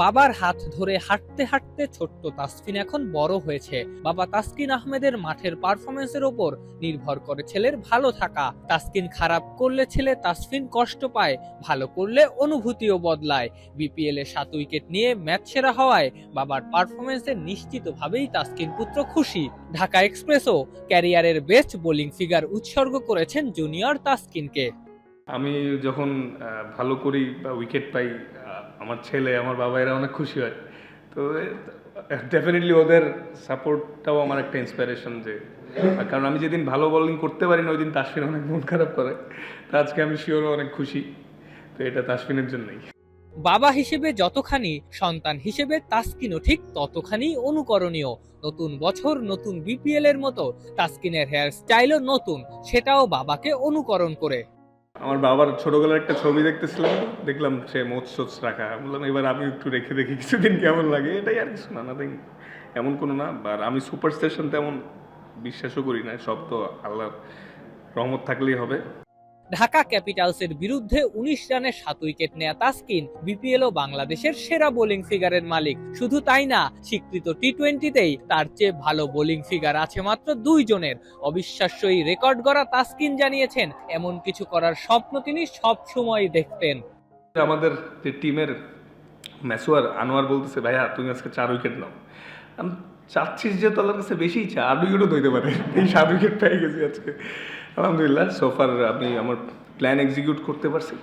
বাবার হাত ধরে হাঁটতে হাঁটতে ছোট্ট তাসফিন এখন বড় হয়েছে। বাবা তাসকিন আহমেদের মাঠের পারফরমেন্সের ওপর নির্ভর করে ছেলের ভালো থাকা। তাসকিন খারাপ করলে ছেলে তাসফিন কষ্ট পায়, ভালো করলে অনুভূতিও বদলায়। বিপিএল এ সাত উইকেট নিয়ে ম্যাচ সেরা হওয়ায় বাবার পারফরমেন্সে নিশ্চিতভাবেই তাসকিন পুত্র খুশি। ঢাকা এক্সপ্রেসও ক্যারিয়ারের বেস্ট বোলিং ফিগার উৎসর্গ করেছেন জুনিয়র তাসকিনকে। আমি যখন ভালো করি বা উইকেট পাই আমার ছেলে, আমার বাবা এরা অনেক খুশি হয়। তো ডেফিনেটলি ওদের সাপোর্টটাও আমার একটা ইন্সপিরেশন যে কারণ আমি যেদিন ভালো বোলিং করতে পারি না, ওই দিন তাসফিন অনেক মন খারাপ করে। তো আজকে আমি শিওর অনেক খুশি। তো এটা তাসফিনের জন্যই। বাবা হিসেবে যতখানি, সন্তান হিসেবে তাসকিনও ঠিক ততখানি অনুকরণীয়। নতুন বছর, নতুন বিপিএল এর মতো তাসকিনের হেয়ার স্টাইলও নতুন, সেটাও বাবাকে অনুকরণ করে। আমার বাবার ছোটবেলার একটা ছবি দেখতেছিলাম, দেখলাম সে মোচ সোচ রাখা বললাম, এবার আমি একটু রেখে দেখি, কিছুদিন কেমন লাগে? এটাই আর কিছু না নাথিং এমন কোনো না, আর আমি সুপার স্টেশন তেমন বিশ্বাসও করি না, সব তো আল্লাহর রহমত থাকলেই হবে। ঢাকা ক্যাপিটালসের বিরুদ্ধে উনিশ রানে সাত উইকেট নেয়া তাসকিন বিপিএল ও বাংলাদেশের সেরা বোলিং ফিগারের মালিক। শুধু তাই না, স্বীকৃত টি টোয়েন্টিতেই তার চেয়ে ভালো বোলিং ফিগার আছে মাত্র দুই জনের। অবিশ্বাস্য এই রেকর্ড গড়া তাসকিন জানিয়েছেন, এমন কিছু করার স্বপ্ন তিনি সব সময় দেখতেন। আমাদের যে টিমের ম্যাসুয়ার আনোয়ার বলতেছে, ভাইয়া, তুমি আজকে চার উইকেট নাও। আমি চাচ্ছিস যে তোর কাছে বেশিই চা আট উইকেটও ধরতে পারে। এই সাত উইকেট পেয়ে গেছি আজকে। আলহামদুলিল্লাহ সোফার আমি আমার প্ল্যান এক্সিকিউট করতে পারছি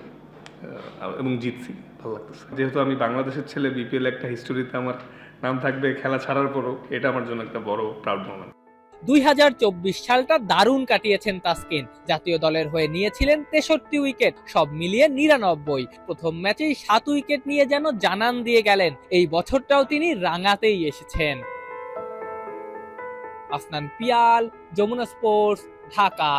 এবং জিতছি। ভালো লাগতেছে। যেহেতু আমি বাংলাদেশের ছেলে বিপিএল একটা হিস্টোরিতে আমার নাম থাকবে খেলা ছাড়ার পরও এটা আমার জন্য একটা বড় প্রাউড মোমেন্ট দুই সালটা দারুণ কাটিয়েছেন তাসকিন। জাতীয় দলের হয়ে নিয়েছিলেন তেষট্টি উইকেট সব মিলিয়ে নিরানব্বই। প্রথম ম্যাচেই সাত উইকেট নিয়ে যেন জানান দিয়ে গেলেন এই বছরটাও তিনি রাঙাতেই এসেছেন। আসনান পিয়াল যমুনা স্পোর্টস ঢাকা।